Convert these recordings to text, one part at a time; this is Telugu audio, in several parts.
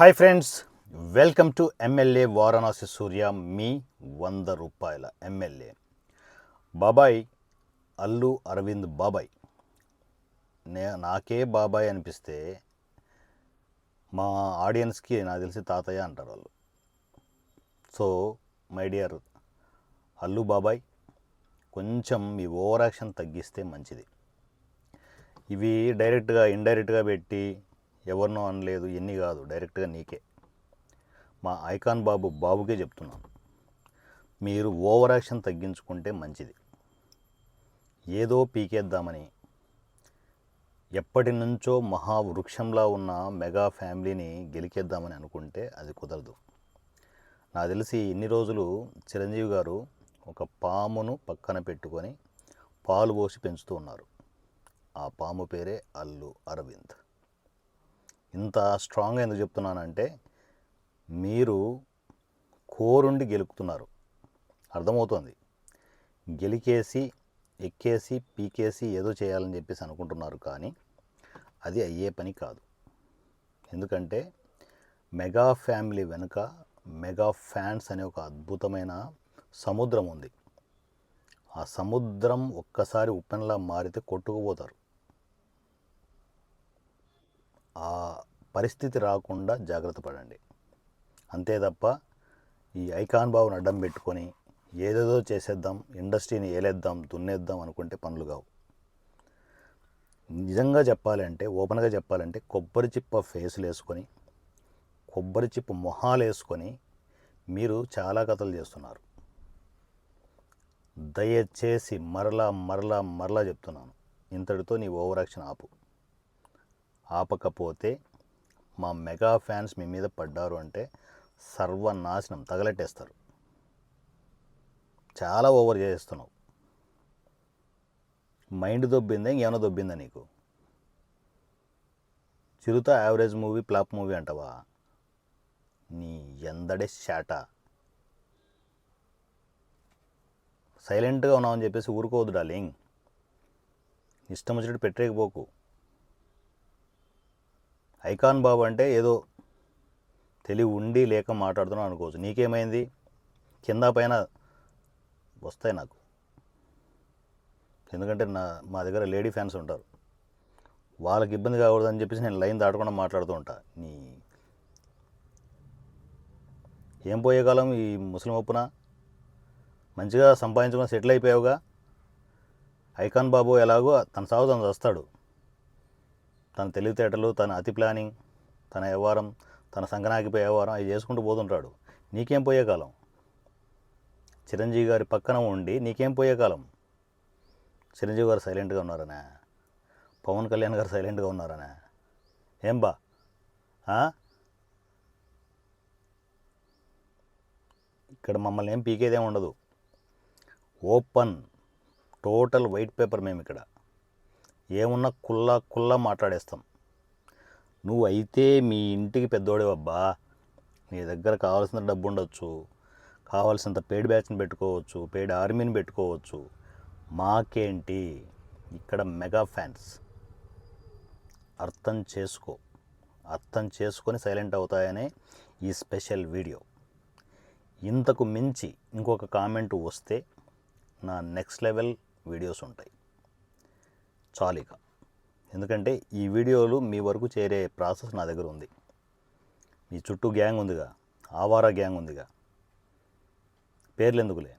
Hi friends welcome to MLA Varanasi Surya మీ వంద రూపాయల ఎమ్మెల్యే బాబాయ్ అల్లు అరవింద్ బాబాయ్ నే నాకే బాబాయ్ అనిపిస్తే మా ఆడియన్స్కి నాకు తెలిసి తాతయ్య అంటారు వాళ్ళు. సో మై డియర్ అల్లు బాబాయ్ కొంచెం మీ ఓవర్ యాక్షన్ తగ్గిస్తే మంచిది. ఇవి డైరెక్ట్గా ఇండైరెక్ట్గా పెట్టి ఎవరినో అనలేదు ఎన్ని కాదు డైరెక్ట్గా నీకే. మా ఐకాన్ బాబు బాబుకే చెప్తున్నాను. మీరు ఓవర్ యాక్షన్ తగ్గించుకుంటే మంచిది. ఏదో పీకేద్దామని. ఎప్పటి నుంచో మహావృక్షంలా ఉన్న మెగా ఫ్యామిలీని గెలికేద్దామని అనుకుంటే అది కుదరదు. నాకు తెలిసి ఇన్ని రోజులు చిరంజీవి గారు ఒక పామును పక్కన పెట్టుకొని పాలు పోసి పెంచుతూ ఉన్నారు. ఆ పాము పేరే అల్లు అరవింద్. ఇంత స్ట్రాంగ్గా ఎందుకు చెప్తున్నానంటే మీరు కోరుండి గెలుపుతున్నారు. అర్థమవుతోంది. గెలికేసి ఎక్కేసి పీకేసి ఏదో చేయాలని చెప్పేసి అనుకుంటున్నారు కానీ అది అయ్యే పని కాదు. ఎందుకంటే మెగా ఫ్యామిలీ వెనుక మెగా ఫ్యాన్స్ అనే ఒక అద్భుతమైన సముద్రం ఉంది. ఆ సముద్రం ఒక్కసారి ఉప్పెనలా మారితే కొట్టుకుపోతారు ఆ పరిస్థితి రాకుండా జాగ్రత్త పడండి. అంతే తప్ప ఈ ఐకాన్ బాబుని అడ్డం పెట్టుకొని ఏదేదో చేసేద్దాం ఇండస్ట్రీని ఏలేద్దాం దున్నేద్దాం అనుకుంటే పనులు కావు. నిజంగా చెప్పాలంటే ఓపెన్గా చెప్పాలంటే కొబ్బరి చిప్ప ఫేసులు వేసుకొని కొబ్బరి చిప్ప మొహాలు వేసుకొని మీరు చాలా కథలు చేస్తున్నారు. దయచేసి మరలా మరలా మరలా చెప్తున్నాను. ఇంతటితో నీ ఓవరాక్షన్ ఆపు. ఆపకపోతే మా మెగా ఫ్యాన్స్ మీ మీద పడ్డారు అంటే సర్వనాశనం తగలెట్టేస్తారు. చాలా ఓవర్ చేస్తున్నావు. మైండ్ దొబ్బిందా ఇంకేమైనా దొబ్బిందా నీకు? Chirutha average movie flop movie అంటావా? నీ ఎందడే శాట. సైలెంట్గా ఉన్నామని చెప్పేసి ఊరుకోవద్దు డాలింగ్ ఇష్టం వచ్చినట్టు పెట్టేకపోకు ఐకాన్ బాబు అంటే ఏదో తెలివి ఉండి లేక మాట్లాడుతున్నాను అనుకోవచ్చు. నీకేమైంది? కింద పైన వస్తాయి నాకు. ఎందుకంటే నా మా దగ్గర లేడీ ఫ్యాన్స్ ఉంటారు. వాళ్ళకి ఇబ్బంది కాకూడదని చెప్పేసి నేను లైన్ దాటకుండా మాట్లాడుతూ ఉంటా. నీ ఏం పోయే కాలం ఈ ముస్లిం ఒప్పున? మంచిగా సంపాదించుకుని సెటిల్ అయిపోయావుగా? ఐకాన్ బాబు ఎలాగో తన సాగు తను వస్తాడు తన తెలివితేటలు తన అతి ప్లానింగ్ తన వ్యవహారం తన సంకనాకిపోయే వ్యవహారం అవి చేసుకుంటూ పోతుంటాడు. నీకేం పోయే కాలం? చిరంజీవి గారి పక్కన ఉండి నీకేం పోయే కాలం? చిరంజీవి గారు సైలెంట్గా ఉన్నారనే? పవన్ కళ్యాణ్ గారు సైలెంట్గా ఉన్నారనే? ఏం బా? ఇక్కడ మమ్మల్ని ఏం పీకేదేం ఉండదు. ఓపెన్ టోటల్ వైట్ పేపర్ మేము ఇక్కడ ఏమున్నా కుల్లా కుల్లా మాట్లాడేస్తాం. నువ్వు అయితే మీ ఇంటికి పెద్దోడేవబ్బా. నీ దగ్గర కావాల్సిన డబ్బు ఉండొచ్చు కావాల్సినంత పేడ్ బ్యాచ్ని పెట్టుకోవచ్చు పేడ్ ఆర్మీని పెట్టుకోవచ్చు. మాకేంటి? ఇక్కడ మెగా ఫ్యాన్స్. అర్థం చేసుకో. అర్థం చేసుకొని సైలెంట్ అవుతాయనే ఈ స్పెషల్ వీడియో. ఇంతకు మించి ఇంకొక కామెంట్ వస్తే నా నెక్స్ట్ లెవెల్ వీడియోస్ ఉంటాయి. చాలిక. ఎందుకంటే ఈ వీడియోలు మీ వరకు చేరే ప్రాసెస్ నా దగ్గర ఉంది. మీ చుట్టూ గ్యాంగ్ ఉందిగా ఆవారా గ్యాంగ్ ఉందిగా. పేర్లు ఎందుకులే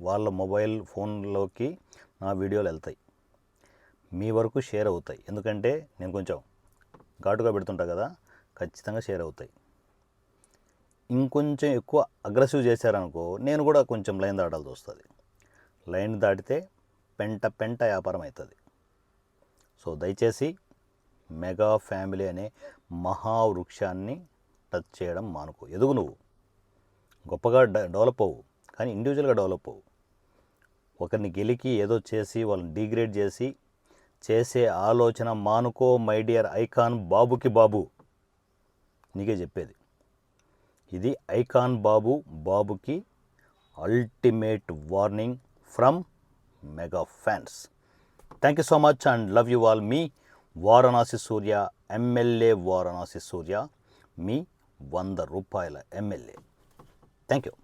వాళ్ళ మొబైల్ ఫోన్లోకి నా వీడియోలు వెళ్తాయి. మీ వరకు షేర్ అవుతాయి. ఎందుకంటే నేను కొంచెం ఘాటుగా పెడుతుంటా కదా ఖచ్చితంగా షేర్ అవుతాయి. ఇంకొంచెం ఎక్కువ అగ్రెసివ్ చేశారనుకో నేను కూడా కొంచెం లైన్ దాటాల్సి వస్తుంది. లైన్ దాటితే పెంట పెంట వ్యాపారం అవుతుంది. సో దయచేసి మెగా ఫ్యామిలీ అనే మహావృక్షాన్ని టచ్ చేయడం మానుకో. ఎదుగు నువ్వు. గొప్పగా డ- డెవలప్ అవ్వు. కానీ ఇండివిజువల్గా డెవలప్ అవ్వు. ఒకరిని గెలికి ఏదో చేసి వాళ్ళని డిగ్రేడ్ చేసి చేసే ఆలోచన మానుకో మై డియర్ ఐకాన్ బాబుకి బాబు. నీకే చెప్పేది. ఇది ఐకాన్ బాబు బాబుకి ultimate warning from mega fans. Thank you so much and love you all me Varanasi Surya MLA Varanasi Surya మీ వంద రూపాయల ఎమ్మెల్యే థ్యాంక్ యూ